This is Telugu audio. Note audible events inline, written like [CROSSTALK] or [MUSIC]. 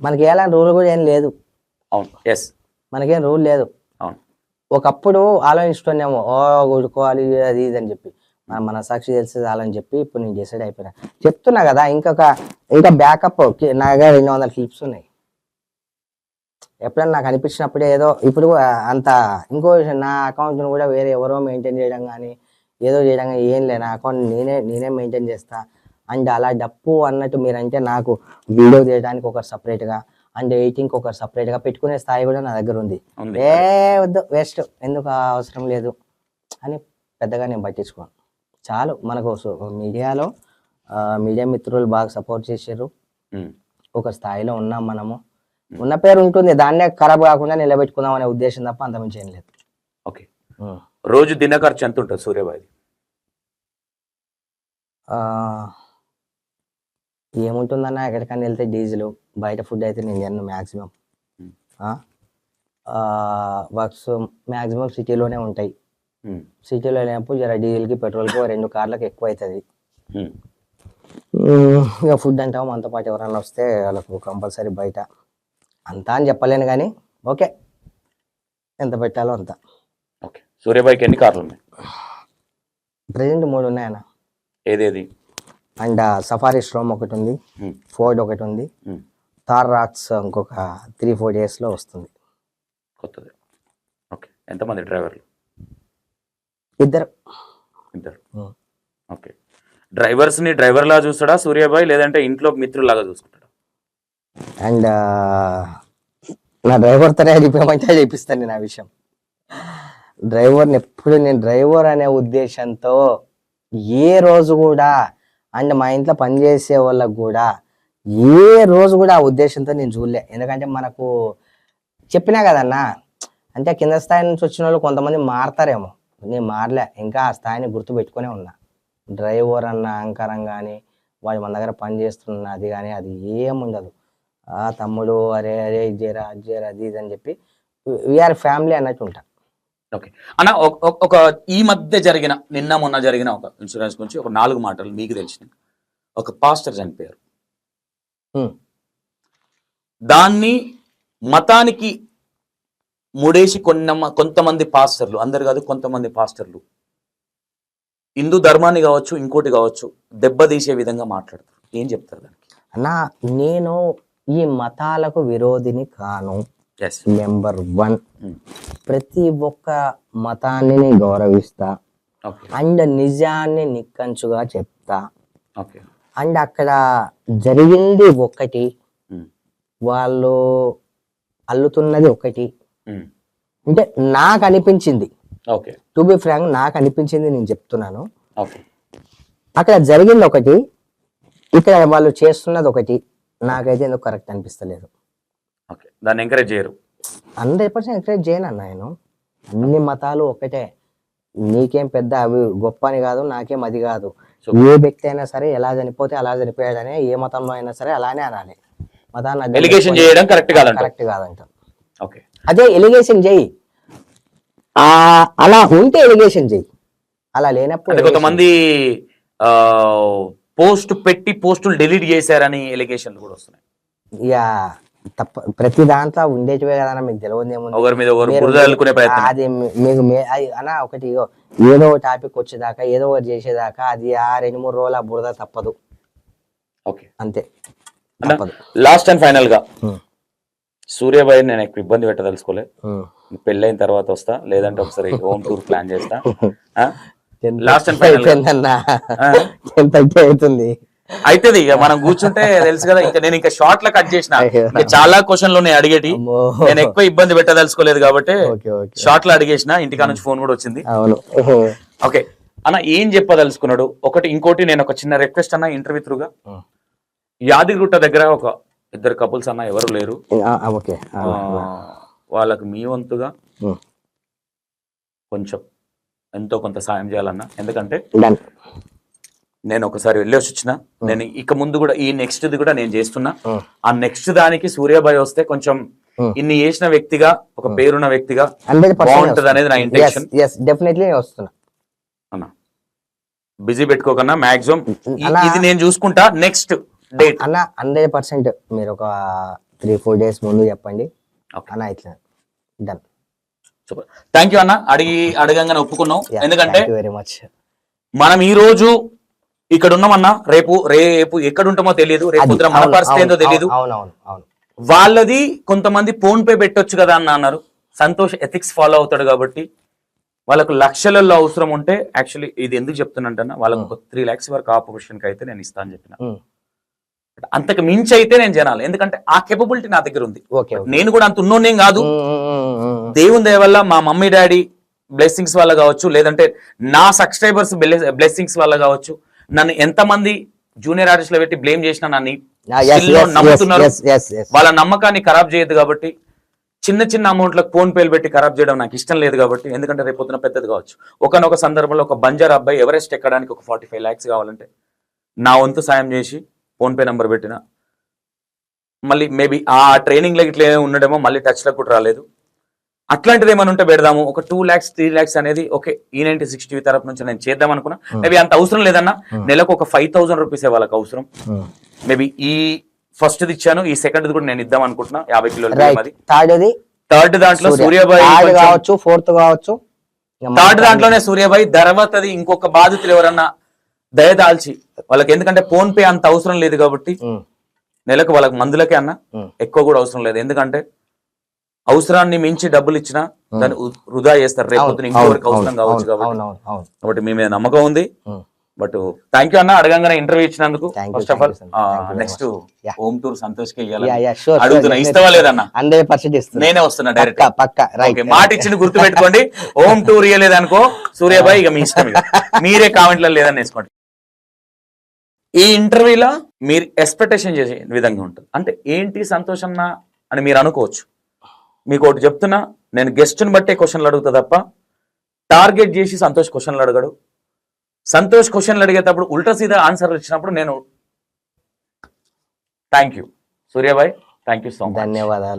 మనకి ఎలాంటి రూల్ కూడా ఏం లేదు. అవును. ఎస్ మనకేం రూల్ లేదు. అవును. ఒకప్పుడు ఆలోచిస్తున్నాము ఓ కొడుకోవాలి అది ఇది అని చెప్పి. మన మన సాక్షి తెలిసి చాలని చెప్పి ఇప్పుడు నేను డిసైడ్ అయిపోయినా. చెప్తున్నా కదా ఇంకొక ఇంకా బ్యాకప్ నా దగ్గర రెండు వందల క్లిప్స్ ఉన్నాయి. ఎప్పుడైనా నాకు అనిపించినప్పుడే ఏదో ఇప్పుడు అంత ఇంకో విషయం నా అకౌంట్ కూడా వేరే ఎవరో మెయింటైన్ చేయడం కానీ ఏదో చేయడం కానీ ఏం లే నా అకౌంట్ నేనే నేనే మెయింటైన్ చేస్తా. అండ్ అలా డప్పు అన్నట్టు మీరంటే నాకు వీడియో తీయడానికి ఒకరు సపరేట్గా అండ్ ఎయిటింగ్కి ఒకరు సపరేట్గా పెట్టుకునే స్థాయి కూడా నా దగ్గర ఉంది. ఏ వద్దు వేస్ట్ ఎందుకు అవసరం లేదు? అని పెద్దగా నేను పట్టించుకోను. చాలు మనకు మీడియాలో మీడియా మిత్రులు బాగా సపోర్ట్ చేశారు. ఒక స్థాయిలో ఉన్నాం మనము. ఉన్న పేరు ఉంటుంది దాన్నే ఖరాబ్ కాకుండా నిలబెట్టుకుందాం అనే ఉద్దేశం తప్ప అంతమించి ఏం లేదు. ఓకే. రోజు దిన ఖర్చు ఎంత ఉంటుంది సూర్యబాయి ఏముంటుందన్న ఎక్కడికైనా వెళ్తే డీజిల్ బయట ఫుడ్ అయితే నేను తిన్ను మ్యాక్సిమం. వర్క్స్ మ్యాక్సిమం సిటీలోనే ఉంటాయి. సిటీలో లేనప్పుడు జర డీజిల్కి పెట్రోల్కి రెండు కార్లకు ఎక్కువ అవుతుంది. ఇక ఫుడ్ అంటాం మనతో పాటు ఎవరైనా వస్తే వాళ్ళకు కంపల్సరీ బయట. అంతా అని చెప్పలేను కానీ ఓకే. ఎంత పెట్టాలో అంత. ఓకే. సూర్యబాయికి ఎన్ని కార్లు ఉన్నాయి? [SIGHS] ప్రజెంట్ మూడు ఉన్నాయన్న. ఏదేది? అండ్ సఫారీ స్ట్రోమ్ ఒకటి ఉంది. ఫోర్డ్ ఒకటి ఉంది. థార్ రాక్స్ ఇంకొక త్రీ ఫోర్ డేస్లో వస్తుంది. కొత్తది. ఓకే ఎంతమంది డ్రైవర్లు? ఇద్దరు. ఇద్దరు. ఓకే డ్రైవర్స్ని డ్రైవర్ లా చూస్తాడా సూర్యబాయ్? లేదంటే ఇంట్లో మిత్రులాగా చూసుకుంటాడా? అండ్ నా డ్రైవర్తోనే చెప్పమంటే చెప్పిస్తాను నేను ఆ విషయం. డ్రైవర్ని ఎప్పుడు నేను డ్రైవర్ అనే ఉద్దేశంతో ఏ రోజు కూడా అండ్ మా ఇంట్లో పనిచేసే వాళ్ళకు కూడా ఏ రోజు కూడా ఆ ఉద్దేశంతో నేను చూడలే. ఎందుకంటే మనకు చెప్పినా కదన్నా అంటే కింద స్థాయి నుంచి వచ్చిన వాళ్ళు కొంతమంది మారతారేమో. నేను మారలే. ఇంకా ఆ స్థాయిని గుర్తు పెట్టుకునే ఉన్నా. డ్రైవర్ అన్న అహంకారం కానీ వాడు మన దగ్గర పని చేస్తున్నది కానీ అది ఏముండదు ఆ తమ్ముడు అరే అరే ఇది చేయరా అది అది ఇది అని చెప్పి వీఆర్ ఫ్యామిలీ అన్నట్టు ఉంటా. ఓకే. అన్న ఒక- ఈ మధ్య జరిగిన నిన్న మొన్న జరిగిన ఒక ఇన్సూరెన్స్ గురించి ఒక నాలుగు మాటలు మీకు తెలిసిన ఒక పాస్టర్ చనిపోయారు. దాన్ని మతానికి ముడేసి కొన్న కొంతమంది పాస్టర్లు అందరు కాదు కొంతమంది పాస్టర్లు. హిందూ ధర్మాన్ని కావచ్చు ఇంకోటి కావచ్చు దెబ్బతీసే విధంగా మాట్లాడతారు. ఏం చెప్తారు దానికి? అన్నా నేను ఈ మతాలకు విరోధిని కాను. ఎస్ నెంబర్ వన్ ప్రతి ఒక్క మతాన్ని నేను గౌరవిస్తా అండ్ నిజాన్ని నిక్కంచుగా చెప్తా. ఓకే. అండ్ అక్కడ జరిగింది ఒకటి. వాళ్ళు అల్లుతున్నది ఒకటి. అంటే నాకు అనిపించింది. ఓకే. టు బి ఫ్రాంక్ నాకు అనిపించింది నేను చెప్తున్నాను. ఓకే. అక్కడ జరిగింది ఒకటి. ఇక్కడ వాళ్ళు చేస్తున్నది ఒకటి. నాకైతే ఎందుకు కరెక్ట్ అనిపిస్తలేదు. ఓకే. దాన్ని ఎంకరేజ్ చేయరు. హండ్రెడ్ పర్సెంట్ ఎంకరేజ్ చేయను అన్న నేను. అన్ని మతాలు ఒకటే నీకేం పెద్ద అవి గొప్ప అని కాదు నాకేం అది కాదు. So- ఏ వ్యక్తి అయినా సరే ఎలా చనిపోతే అలా చనిపోయాడనే ఏ మతంలో అయినా సరే అలానే అనాలి. మతాన్ని ఎలిగేషన్ చేయడం కరెక్ట్ కాదంట కరెక్ట్ కాదంట ఓకే అదే ఎలిగేషన్ చెయ్యి ఆ, అలా ఉంటే ఎలిగేషన్ చెయ్యి అలా లేనప్పుడు కొంతమంది పోస్ట్ పెట్టి పోస్టులు డిలీట్ చేశారని ఎలిగేషన్లు కూడా వస్తున్నాయి. ఇక తప్ప ప్రతి దాంట్లో ఉండేటివే కదా మీకు తెలియదు అది మీకు అన్న ఒకటి ఏదో ఒక టాపిక్ వచ్చేదాకా ఏదో ఒకటి చేసేదాకా అది ఆ రెండు మూడు రోజుల బురద తప్పదు. ఓకే. అంతే. లాస్ట్ అండ్ ఫైనల్గా. సూర్యబాయి నేను ఎక్కువ ఇబ్బంది పెట్టదలుచుకోలే. పెళ్ళైన తర్వాత వస్తా లేదంటే ఒకసారి హోమ్ టూర్ ప్లాన్ చేస్తా. లాస్ట్ అండ్ ఫైనల్ ఎంత అవుతుంది? అయితది ఇక మనం కూర్చుంటే తెలుసు కదా ఇంకా నేను ఇంకా షార్ట్లో కట్ చేసిన. చాలా క్వశ్చన్లు ఉన్నాయి అడిగేటి. నేను ఎక్కువ ఇబ్బంది పెట్టదలుచుకోలేదు కాబట్టి షార్ట్లో అడిగేసిన ఇంటికా నుంచి ఫోన్ కూడా వచ్చింది. ఓకే. అన్న ఏం చెప్పదలుచుకున్నాడు? ఒకటి ఇంకోటి నేను ఒక చిన్న రిక్వెస్ట్ అన్న ఇంటర్వ్యూ త్రూగా. యాదిగుట్ట దగ్గర ఒక ఇద్దరు కపుల్స్ అన్న ఎవరు లేరు. వాళ్ళకు మీ వంతుగా. కొంచెం ఎంతో కొంత సాయం చేయాలన్న. ఎందుకంటే నేను ఒకసారి వెళ్ళేసి వచ్చిన. నేను ఇక ముందు కూడా ఈ నెక్స్ట్ ది కూడా నేను చేస్తున్నా. ఆ. నెక్స్ట్ దానికి సూర్యాబాయ్ వస్తే కొంచెం. ఇన్ని చేసిన వ్యక్తిగా ఒక పేరున్న వ్యక్తిగా బాగుంటది అనేది నా ఇంటెన్షన్ ఎస్ డెఫినెట్లీ వస్తున్నా. అన్న బిజీ పెట్టుకోకన్నా మాక్సిమం. ఇది నేను చూసుకుంటా నెక్స్ట్ డేట్ అన్న హండ్రెడ్ పర్సెంట్ మీరు ఒక త్రీ ఫోర్ డేస్ ముందు చెప్పండి. Okay. అన్న ఇట్లా. డన్ సూపర్ థ్యాంక్ యూ అన్న. అడిగి అడగంగానే ఒప్పుకున్నాం ఎందుకంటే వెరీ మచ్ మనం ఈ రోజు ఇక్కడ ఉన్నామన్నా రేపు రేపు ఎక్కడ ఉంటామో తెలియదు రేపు మన పరిస్థితి ఏందో తెలియదు వాళ్ళది కొంతమంది ఫోన్ పే పెట్టొచ్చు కదా అన్న అన్నారు. సంతోష్ ఎథిక్స్ ఫాలో అవుతాడు కాబట్టి వాళ్ళకు లక్షలలో అవసరం ఉంటే యాక్చువల్లీ ఇది ఎందుకు చెప్తున్నట్టన్నా వాళ్ళకు ఒక త్రీ లాక్స్ వరకు ఆపరేషన్కి అయితే నేను ఇస్తాను చెప్పిన. ఉమ్. అంతకు మించి అయితే నేను జనాలి ఎందుకంటే ఆ కేపబిలిటీ నా దగ్గర ఉంది. నేను కూడా అంత ఉన్నోనేం కాదు. దేవుని దయ వల్ల మా మమ్మీ డాడీ బ్లెస్సింగ్స్ వల్ల కావచ్చు లేదంటే నా సబ్స్క్రైబర్స్ బ్లెస్సింగ్స్ వల్ల కావచ్చు నన్ను ఎంతమంది జూనియర్ ఆర్టిస్ట్లో పెట్టి బ్లేమ్ చేసినా నన్ను Ah, లో నమ్ముతున్నారు. వాళ్ళ నమ్మకాన్ని ఖరాబ్ చేయదు కాబట్టి చిన్న చిన్న అమౌంట్లకు ఫోన్ పేలు పెట్టి ఖరాబ్ చేయడం నాకు ఇష్టం లేదు కాబట్టి ఎందుకంటే రేపు పొద్దున పెద్దది కావచ్చు. ఒకనొక సందర్భంలో ఒక బంజార్ అబ్బాయి ఎవరెస్ట్ ఎక్కడానికి ఒక ఫార్టీ ఫైవ్ ల్యాక్స్ కావాలంటే నా వంతు సాయం చేసి ఫోన్ పే నంబర్ పెట్టిన మళ్ళీ మేబీ ఆ ట్రైనింగ్లో ఇట్లా ఉండడమో మళ్ళీ టచ్లో కూడా రాలేదు. అట్లాంటిది ఏమైనా ఉంటే పెడదాము. ఒక టూ ల్యాక్స్ త్రీ ల్యాక్స్ అనేది ఓకే ఈ నైన్టీ సిక్స్టీ తరపు నుంచి నేను చేద్దాం అనుకున్నా. మేబీ అంత అవసరం లేదన్నా నెలకు ఒక ఫైవ్ థౌసండ్ రూపీస్ వాళ్ళకి అవసరం. మేబీ ఈ ఫస్ట్ ఇచ్చాను ఈ సెకండ్ కూడా నేను ఇద్దాం అనుకుంటున్నా. యాభై కిలోల థర్డ్ దాంట్లో సూర్యాబాయి కావచ్చు ఫోర్త్ కావచ్చు. థర్డ్ దాంట్లోనే సూర్యాబాయి తర్వాత అది ఇంకొక బాధితులు ఎవరన్నా దయదాల్చి వాళ్ళకి ఎందుకంటే ఫోన్ పే అంత అవసరం లేదు కాబట్టి నెలకు వాళ్ళకి మందులకే అన్న. ఎక్కువ కూడా అవసరం లేదు. ఎందుకంటే అవసరాన్ని మించి డబ్బులు ఇచ్చినా దాన్ని వృధా చేస్తారు. రేపు ఇంకొకరికి అవసరం కావచ్చు కాబట్టి. కాబట్టి మీ మీద నమ్మకం ఉంది. బట్ థ్యాంక్ యూ అన్న అడగంగానే ఇంటర్వ్యూ ఇచ్చినందుకు first of all next. Home tour సంతోష్కి అడుగుతున్నా. ఇస్తావా లేదన్న? హండ్రెడ్ పర్సెంట్ ఇస్తున్నా. నేనే వస్తున్నా డైరెక్ట్ పక్క రైట్ మాట ఇచ్చింది గుర్తు పెట్టుకోండి హోమ్ [LAUGHS] టూర్ ఇయ్యలేదనుకో సూర్యాబాయ్ ఇక మీ [LAUGHS] ఇష్టం. మీరే కామెంట్లో లేదని వేసుకోండి. ఈ ఇంటర్వ్యూలో మీరు ఎక్స్పెక్టేషన్ చేసే విధంగా ఉంటుంది. అంటే ఏంటి సంతోషం అని మీరు అనుకోవచ్చు. మీకు ఒకటి చెప్తున్నా నేను గెస్ట్ని బట్టే క్వశ్చన్లు అడుగుతా తప్ప టార్గెట్ చేసి సంతోష్ క్వశ్చన్లు అడగడు. సంతోష్ క్వశ్చన్లు అడిగేటప్పుడు ఉల్టా సీదా ఆన్సర్లు ఇచ్చినప్పుడు నేను thank you Suryabai thank you so much. ధన్యవాదాలు.